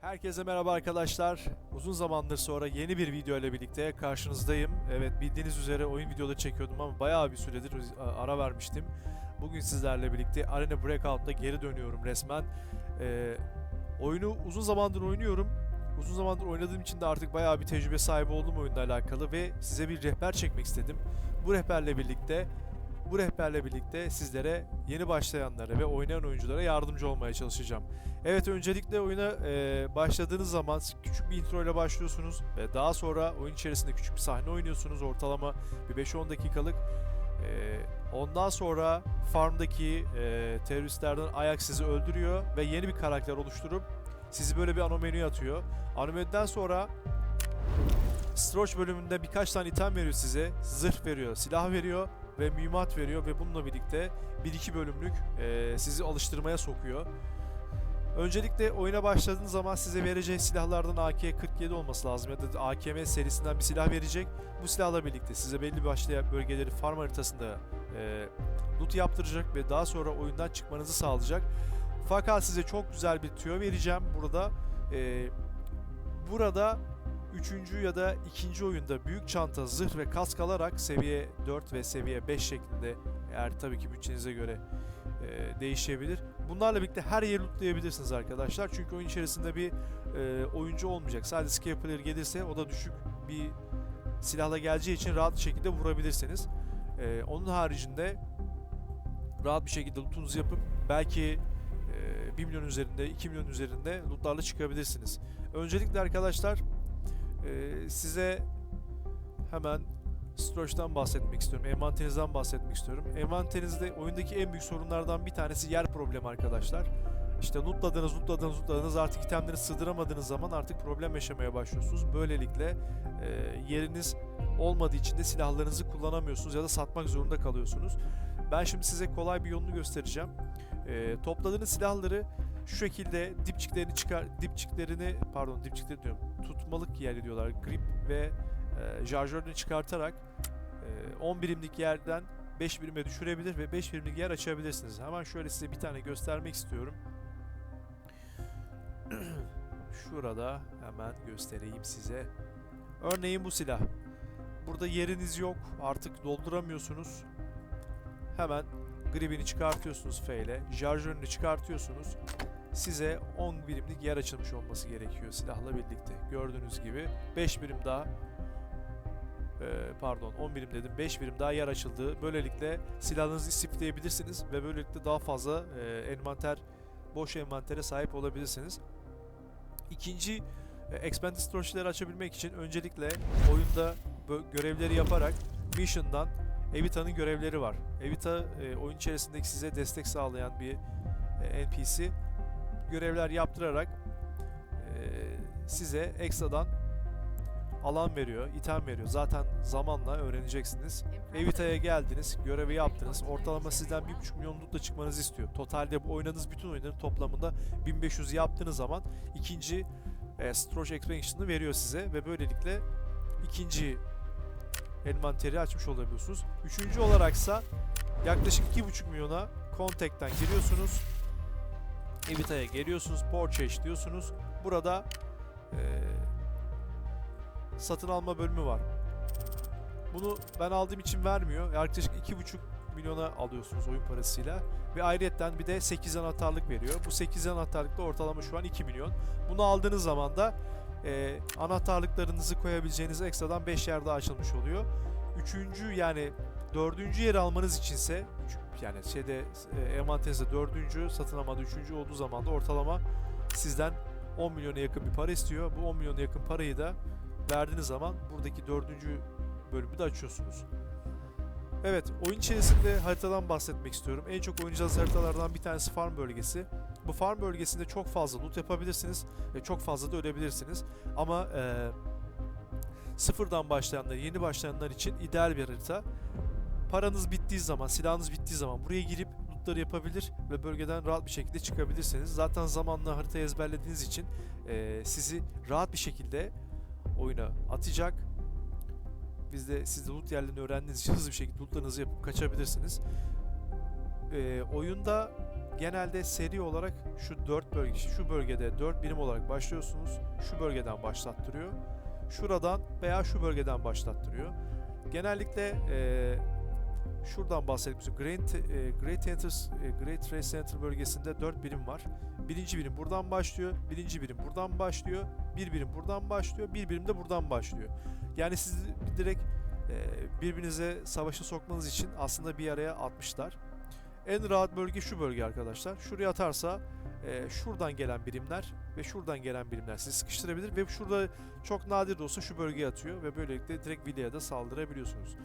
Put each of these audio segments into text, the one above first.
Herkese merhaba arkadaşlar. Uzun zamandır sonra yeni bir video ile birlikte karşınızdayım. Evet bildiğiniz üzere oyun videoları çekiyordum ama bayağı bir süredir ara vermiştim. Bugün sizlerle birlikte Arena Breakout'ta geri dönüyorum resmen. Ee, oyunu uzun zamandır oynuyorum. Uzun zamandır oynadığım için de artık bayağı bir tecrübe sahibi oldum oyunla alakalı ve size bir rehber çekmek istedim. Bu rehberle birlikte bu rehberle birlikte sizlere yeni başlayanlara ve oynayan oyunculara yardımcı olmaya çalışacağım. Evet öncelikle oyuna e, başladığınız zaman küçük bir intro ile başlıyorsunuz ve daha sonra oyun içerisinde küçük bir sahne oynuyorsunuz ortalama bir 5-10 dakikalık. E, ondan sonra farmdaki e, teröristlerden ayak sizi öldürüyor ve yeni bir karakter oluşturup sizi böyle bir anomenüye atıyor. Anomeniden sonra Stroch bölümünde birkaç tane item veriyor size. Zırh veriyor, silah veriyor ve mühimmat veriyor ve bununla birlikte 1-2 bölümlük e, sizi alıştırmaya sokuyor. Öncelikle oyuna başladığınız zaman size vereceği silahlardan AK-47 olması lazım ya da AKM serisinden bir silah verecek. Bu silahla birlikte size belli başlı bölgeleri farm haritasında e, loot yaptıracak ve daha sonra oyundan çıkmanızı sağlayacak. Fakat size çok güzel bir tüyo vereceğim burada. E, burada üçüncü ya da ikinci oyunda büyük çanta, zırh ve kask alarak seviye 4 ve seviye 5 şeklinde eğer tabii ki bütçenize göre e, değişebilir. Bunlarla birlikte her yeri lootlayabilirsiniz arkadaşlar. Çünkü oyun içerisinde bir e, oyuncu olmayacak. Sadece scale player gelirse o da düşük bir silahla geleceği için rahat bir şekilde vurabilirsiniz. E, onun haricinde rahat bir şekilde lootunuzu yapıp belki e, 1 milyon üzerinde, 2 milyon üzerinde lootlarla çıkabilirsiniz. Öncelikle arkadaşlar e, size hemen Stroch'tan bahsetmek istiyorum. Envanterinizden bahsetmek istiyorum. Envanterinizde oyundaki en büyük sorunlardan bir tanesi yer problemi arkadaşlar. İşte lootladınız, lootladınız, lootladınız artık itemleri sığdıramadığınız zaman artık problem yaşamaya başlıyorsunuz. Böylelikle e, yeriniz olmadığı için de silahlarınızı kullanamıyorsunuz ya da satmak zorunda kalıyorsunuz. Ben şimdi size kolay bir yolunu göstereceğim. E, topladığınız silahları şu şekilde dipçiklerini çıkar dipçiklerini pardon dipçikleri diyorum tutmalık yer diyorlar grip ve e, şarjörünü çıkartarak e, 10 birimlik yerden 5 birime düşürebilir ve 5 birimlik yer açabilirsiniz. Hemen şöyle size bir tane göstermek istiyorum. Şurada hemen göstereyim size. Örneğin bu silah. Burada yeriniz yok. Artık dolduramıyorsunuz. Hemen gribini çıkartıyorsunuz F ile. Şarjörünü çıkartıyorsunuz. Size 10 birimlik yer açılmış olması gerekiyor silahla birlikte. Gördüğünüz gibi 5 birim daha ee, pardon 10 birim dedim 5 birim daha yer açıldı. Böylelikle silahınızı istifleyebilirsiniz ve böylelikle daha fazla e, envanter boş envantere sahip olabilirsiniz. İkinci e, expanded storage'ları açabilmek için öncelikle oyunda görevleri yaparak mission'dan Evita'nın görevleri var. Evita e, oyun içerisindeki size destek sağlayan bir e, NPC. Görevler yaptırarak e, size ekstradan alan veriyor, item veriyor. Zaten zamanla öğreneceksiniz. Evita'ya geldiniz, görevi yaptınız. Ortalama sizden 1.5 milyon lootla çıkmanızı istiyor. Totalde bu oynadığınız bütün oyunların toplamında 1500 yaptığınız zaman ikinci e, Stroge Expansion'ı veriyor size ve böylelikle ikinci envanteri açmış olabiliyorsunuz. Üçüncü olaraksa yaklaşık 2.5 milyona Contact'ten giriyorsunuz. Evita'ya geliyorsunuz, Purchase diyorsunuz. Burada e, satın alma bölümü var. Bunu ben aldığım için vermiyor. Yaklaşık 2,5 milyona alıyorsunuz oyun parasıyla. Ve ayrıyetten bir de 8 anahtarlık veriyor. Bu 8 anahtarlıkta ortalama şu an 2 milyon. Bunu aldığınız zaman da e, anahtarlıklarınızı koyabileceğiniz ekstradan 5 yer daha açılmış oluyor. Üçüncü yani dördüncü yeri almanız içinse yani şeyde e, envanterinizde dördüncü satın almada üçüncü olduğu zaman da ortalama sizden 10 milyona yakın bir para istiyor. Bu 10 milyona yakın parayı da verdiğiniz zaman buradaki dördüncü bölümü de açıyorsunuz. Evet, oyun içerisinde haritadan bahsetmek istiyorum. En çok oynayacağınız haritalardan bir tanesi farm bölgesi. Bu farm bölgesinde çok fazla loot yapabilirsiniz ve çok fazla da ölebilirsiniz. Ama eee, sıfırdan başlayanlar, yeni başlayanlar için ideal bir harita. Paranız bittiği zaman, silahınız bittiği zaman buraya girip lootları yapabilir ve bölgeden rahat bir şekilde çıkabilirsiniz. Zaten zamanla haritayı ezberlediğiniz için eee, sizi rahat bir şekilde oyuna atacak. Biz de siz de loot yerlerini öğrendiğiniz için hızlı bir şekilde lootlarınızı yapıp kaçabilirsiniz. Ee, oyunda genelde seri olarak şu 4 bölge, şu bölgede 4 birim olarak başlıyorsunuz. Şu bölgeden başlattırıyor. Şuradan veya şu bölgeden başlattırıyor. Genellikle e, şuradan bahsetmiştim. Great, e, Great, Centers, e, Great Trade Center bölgesinde 4 birim var. Birinci birim buradan başlıyor. Birinci birim buradan başlıyor. Bir birim buradan başlıyor. Bir birim de buradan başlıyor. Yani siz direkt e, birbirinize savaşa sokmanız için aslında bir araya atmışlar. En rahat bölge şu bölge arkadaşlar. Şuraya atarsa e, şuradan gelen birimler ve şuradan gelen birimler sizi sıkıştırabilir ve şurada çok nadir de olsa şu bölgeye atıyor ve böylelikle direkt villaya da saldırabiliyorsunuz.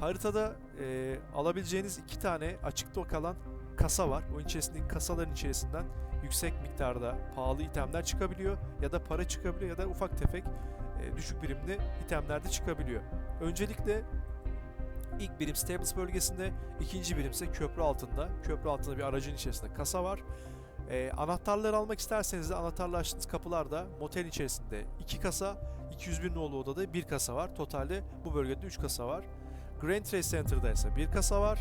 Haritada e, alabileceğiniz iki tane açıkta kalan kasa var. Oyun içerisindeki kasaların içerisinden yüksek miktarda pahalı itemler çıkabiliyor ya da para çıkabiliyor ya da ufak tefek e, düşük birimli itemler de çıkabiliyor. Öncelikle ilk birim Stables bölgesinde, ikinci birim ise köprü altında. Köprü altında bir aracın içerisinde kasa var. E, anahtarları almak isterseniz de anahtarla açtığınız kapılarda motel içerisinde iki kasa, 201 nolu odada bir kasa var. Totalde bu bölgede 3 kasa var. Grand Trade Center'da ise bir kasa var.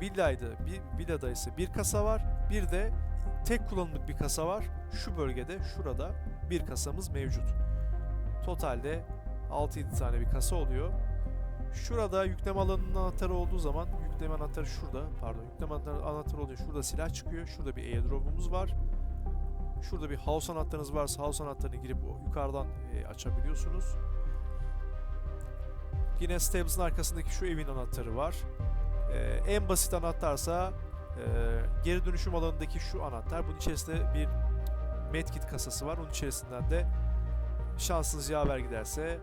Villaydı, bir villada ise bir kasa var. Bir de tek kullanımlık bir kasa var. Şu bölgede, şurada bir kasamız mevcut. Totalde 6-7 tane bir kasa oluyor. Şurada yükleme alanının anahtarı olduğu zaman yükleme anahtarı şurada pardon yükleme anahtarı, oluyor. Şurada silah çıkıyor. Şurada bir airdrop'umuz var. Şurada bir house anahtarınız varsa house anahtarını girip yukarıdan e, açabiliyorsunuz. Yine Stables'ın arkasındaki şu evin anahtarı var. E, en basit anahtarsa e, geri dönüşüm alanındaki şu anahtar. Bunun içerisinde bir medkit kasası var. Onun içerisinden de şansınız yaver giderse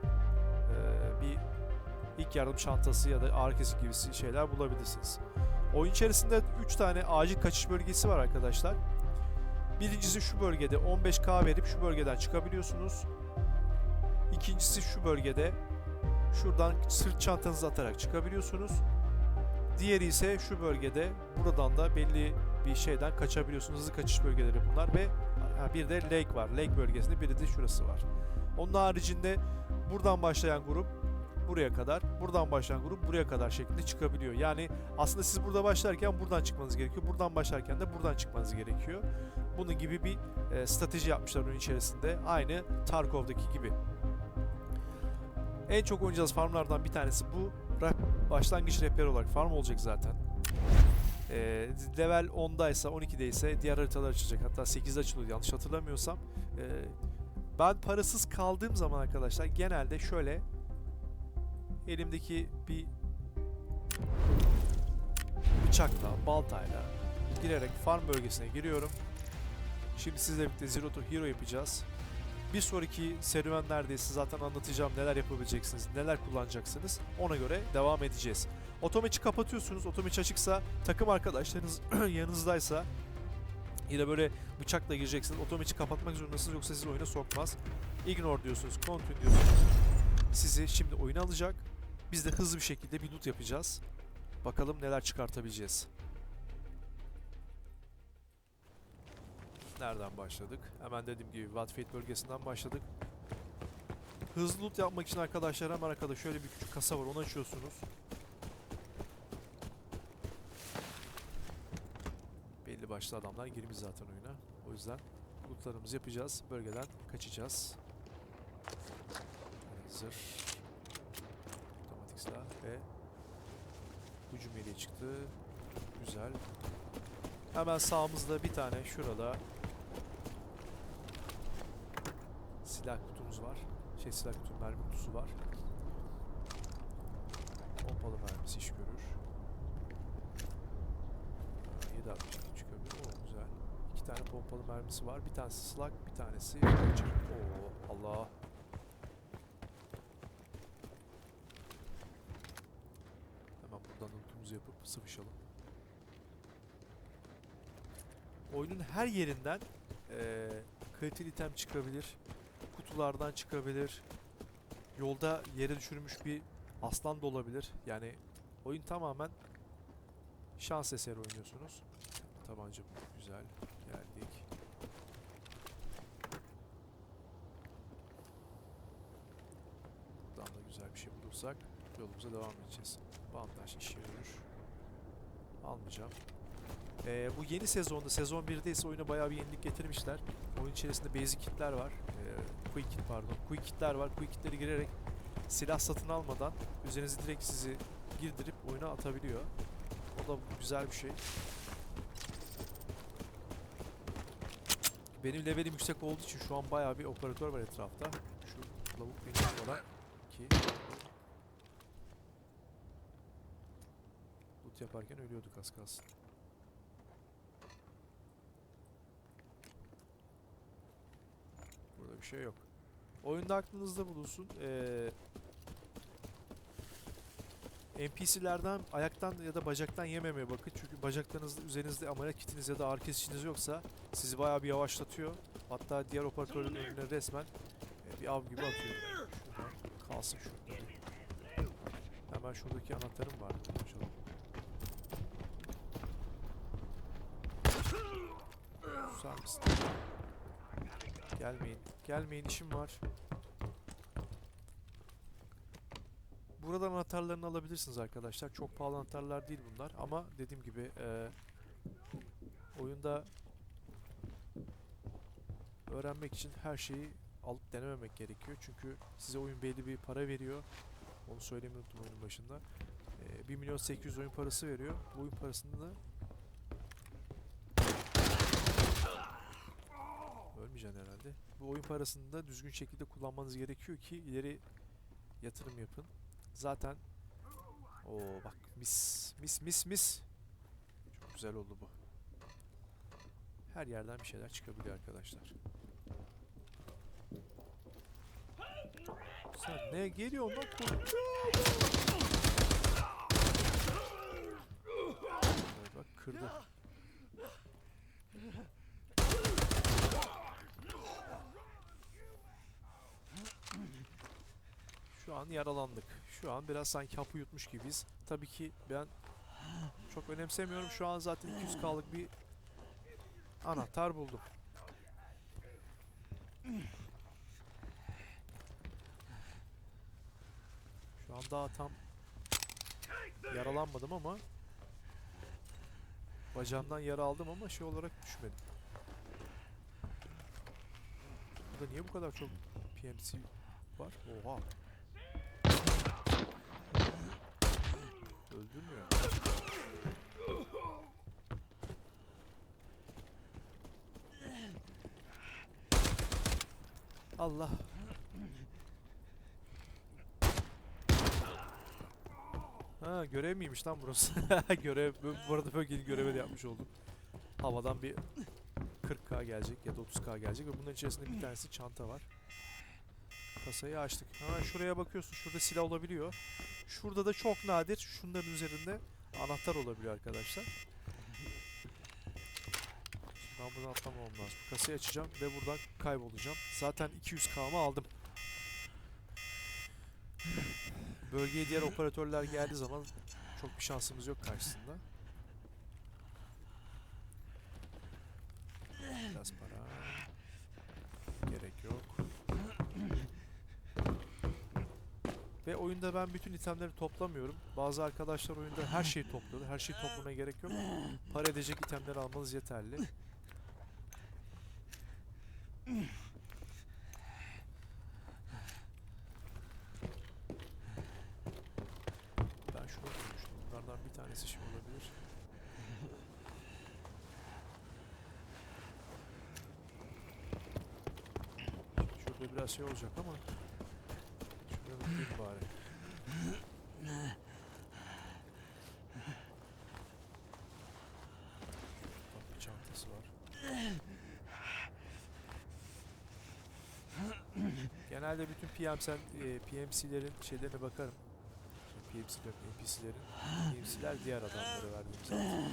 ilk yardım çantası ya da ağrı kesici gibi şeyler bulabilirsiniz. Oyun içerisinde 3 tane acil kaçış bölgesi var arkadaşlar. Birincisi şu bölgede 15k verip şu bölgeden çıkabiliyorsunuz. İkincisi şu bölgede şuradan sırt çantanızı atarak çıkabiliyorsunuz. Diğeri ise şu bölgede buradan da belli bir şeyden kaçabiliyorsunuz. Hızlı kaçış bölgeleri bunlar ve bir de lake var. Lake bölgesinde biri de şurası var. Onun haricinde buradan başlayan grup buraya kadar, buradan başlayan grup buraya kadar şeklinde çıkabiliyor. Yani aslında siz burada başlarken buradan çıkmanız gerekiyor. Buradan başlarken de buradan çıkmanız gerekiyor. Bunun gibi bir e, strateji yapmışlar oyun içerisinde. Aynı Tarkov'daki gibi. En çok oynayacağız farmlardan bir tanesi bu. Başlangıç rehber olarak farm olacak zaten. E, level 10'daysa 12'deyse diğer haritalar açılacak. Hatta 8'de açılıyor yanlış hatırlamıyorsam. E, ben parasız kaldığım zaman arkadaşlar genelde şöyle elimdeki bir bıçakla, baltayla girerek farm bölgesine giriyorum. Şimdi sizle birlikte Zero to Hero yapacağız. Bir sonraki serüvenlerde size zaten anlatacağım neler yapabileceksiniz, neler kullanacaksınız. Ona göre devam edeceğiz. Otomaçı kapatıyorsunuz. Otomaç açıksa takım arkadaşlarınız yanınızdaysa yine böyle bıçakla gireceksiniz. Otomaçı kapatmak zorundasınız yoksa sizi oyuna sokmaz. Ignore diyorsunuz, continue diyorsunuz. Sizi şimdi oyuna alacak. Biz de hızlı bir şekilde bir loot yapacağız. Bakalım neler çıkartabileceğiz. Nereden başladık? Hemen dediğim gibi Watford bölgesinden başladık. Hızlı loot yapmak için arkadaşlar hemen arkada şöyle bir küçük kasa var onu açıyorsunuz. Belli başlı adamlar girmiş zaten oyuna. O yüzden lootlarımızı yapacağız. Bölgeden kaçacağız. Zırh. Ve hücum yeleği çıktı. Güzel. Hemen sağımızda bir tane şurada silah kutumuz var. Şey silah kutu, mermi kutusu var. Pompalı mermisi iş görür. 7.62 çıkabilir. Oo güzel. İki tane pompalı mermisi var. Bir tanesi slug, bir tanesi Oo Allah. Hemen buradan lootumuzu yapıp sıvışalım. Oyunun her yerinden eee kaliteli item çıkabilir. Kutulardan çıkabilir. Yolda yere düşürmüş bir aslan da olabilir. Yani oyun tamamen şans eseri oynuyorsunuz. Tabanca. Güzel. Geldik. Buradan da güzel bir şey bulursak yolumuza devam edeceğiz. Bandaj işe yarıyor. Almayacağım. Ee, bu yeni sezonda, sezon 1'de ise oyuna bayağı bir yenilik getirmişler. Oyun içerisinde basic kitler var. Ee, quick kit pardon. Quick kitler var. Quick kitleri girerek silah satın almadan üzerinize direkt sizi girdirip oyuna atabiliyor. O da güzel bir şey. Benim levelim yüksek olduğu için şu an bayağı bir operatör var etrafta. Şu lavuk beni vurmadan ki yaparken ölüyorduk az kalsın. Burada bir şey yok. Oyunda aklınızda bulunsun. Ee, NPC'lerden ayaktan ya da bacaktan yememeye bakın. Çünkü bacaklarınızda üzerinizde ameliyat kitiniz ya da ağrı kesiciniz yoksa sizi bayağı bir yavaşlatıyor. Hatta diğer operatörün önüne resmen e, bir av gibi atıyor. Şuradan kalsın şurada. Hemen şuradaki anahtarım var. Susar mısın? Gelmeyin. Gelmeyin işim var. Buradan anahtarlarını alabilirsiniz arkadaşlar. Çok pahalı anahtarlar değil bunlar ama dediğim gibi e, oyunda öğrenmek için her şeyi alıp denememek gerekiyor. Çünkü size oyun belli bir para veriyor. Onu söylemeyi unuttum oyunun başında. E, 1 milyon 800 oyun parası veriyor. Bu oyun parasını da Ölmeyeceksin herhalde. Bu oyun parasını da düzgün şekilde kullanmanız gerekiyor ki ileri yatırım yapın. Zaten o bak mis mis mis mis. Çok güzel oldu bu. Her yerden bir şeyler çıkabiliyor arkadaşlar. Sen ne geliyor korkuyorum. Evet, bak kırdı. Şu an yaralandık. Şu an biraz sanki hapı yutmuş gibiyiz. Tabii ki ben çok önemsemiyorum. Şu an zaten 200k'lık bir anahtar buldum. Şu an daha tam yaralanmadım ama bacağımdan yara aldım ama şey olarak düşmedim. Burada niye bu kadar çok PMC var? Oha. Öldürmüyor. Allah. Ha görev miymiş lan burası? görev. Bu arada bölgenin görevi de yapmış oldum. Havadan bir 40k gelecek ya da 30k gelecek ve bunların içerisinde bir tanesi çanta var. Kasayı açtık. Hemen şuraya bakıyorsun. Şurada silah olabiliyor. Şurada da çok nadir şunların üzerinde anahtar olabiliyor arkadaşlar. Ben buradan atlamamam lazım. Kasayı açacağım ve buradan kaybolacağım. Zaten 200k'mı aldım. Bölgeye diğer operatörler geldiği zaman çok bir şansımız yok karşısında. Biraz para. Gerek yok. Ve oyunda ben bütün itemleri toplamıyorum. Bazı arkadaşlar oyunda her şeyi topluyor. Her şeyi toplamaya gerek yok. Para edecek itemleri almanız yeterli. Ben şunu duymuştum. Bunlardan bir tanesi şey olabilir. Şurada biraz şey olacak ama atayım bari. Bak bir çantası var. Genelde bütün PM'sen, e, PMC'lerin şeylerine bakarım. PMC yok, NPC'lerin. PMC'ler diğer adamlara verdiğim zaten.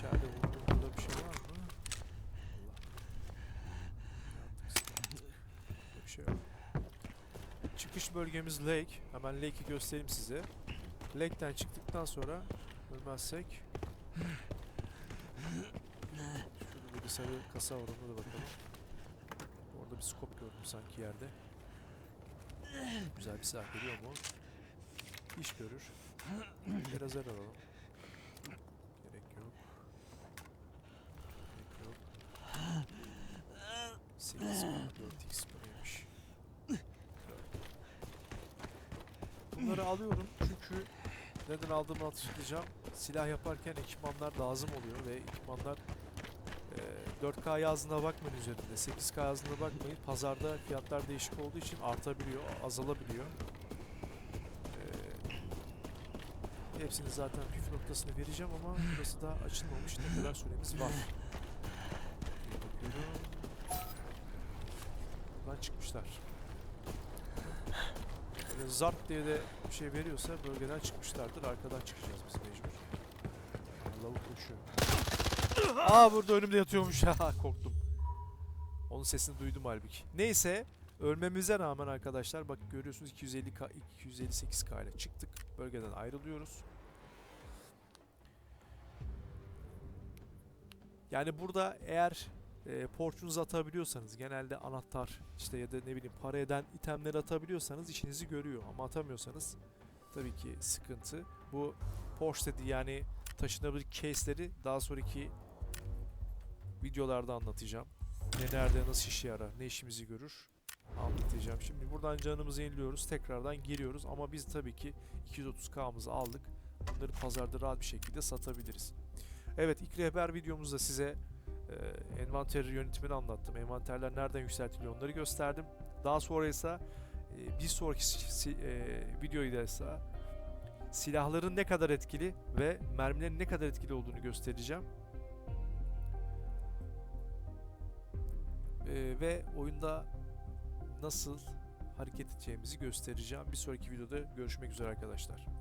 İçeride vurduğum burada bir şey var mı? Bir şey yok. Çıkış bölgemiz Lake. Hemen Lake'i göstereyim size. Lake'den çıktıktan sonra ölmezsek Şurada bir sarı kasa var da bakalım. Orada bir scope gördüm sanki yerde. Güzel bir silah geliyor mu? İş görür. Biraz alalım. Gerek yok. Gerek yok. 8 4x buraymış. Bunları alıyorum çünkü neden aldığımı hatırlayacağım. Silah yaparken ekipmanlar lazım oluyor ve ekipmanlar eee, 4K yazdığına bakmayın üzerinde. 8K yazdığına bakmayın. Pazarda fiyatlar değişik olduğu için artabiliyor, azalabiliyor. Eee, hepsini zaten püf noktasını vereceğim ama burası da açılmamış. Ne kadar süremiz var. Bir bakıyorum. Çıkmışlar. Böyle zart diye de bir şey veriyorsa bölgeden çıkmışlardır. Arkadan çıkacağız biz mecbur. Lavuk koşuyor. Aa burada önümde yatıyormuş. Korktum. Onun sesini duydum halbuki. Neyse ölmemize rağmen arkadaşlar bak görüyorsunuz 250 K 258 K ile çıktık. Bölgeden ayrılıyoruz. Yani burada eğer e, porçunuzu atabiliyorsanız genelde anahtar işte ya da ne bileyim para eden itemleri atabiliyorsanız işinizi görüyor ama atamıyorsanız tabii ki sıkıntı. Bu Porsche dedi yani taşınabilir case'leri daha sonraki videolarda anlatacağım. Ne nerede nasıl işe yarar, ne işimizi görür anlatacağım. Şimdi buradan canımızı yeniliyoruz, tekrardan giriyoruz ama biz tabii ki 230k'mızı aldık. Bunları pazarda rahat bir şekilde satabiliriz. Evet ilk rehber videomuzda size e, envanter yönetimini anlattım. Envanterler nereden yükseltiliyor onları gösterdim. Daha sonra ise e, bir sonraki si- e, ise silahların ne kadar etkili ve mermilerin ne kadar etkili olduğunu göstereceğim. E, ve oyunda nasıl hareket edeceğimizi göstereceğim. Bir sonraki videoda görüşmek üzere arkadaşlar.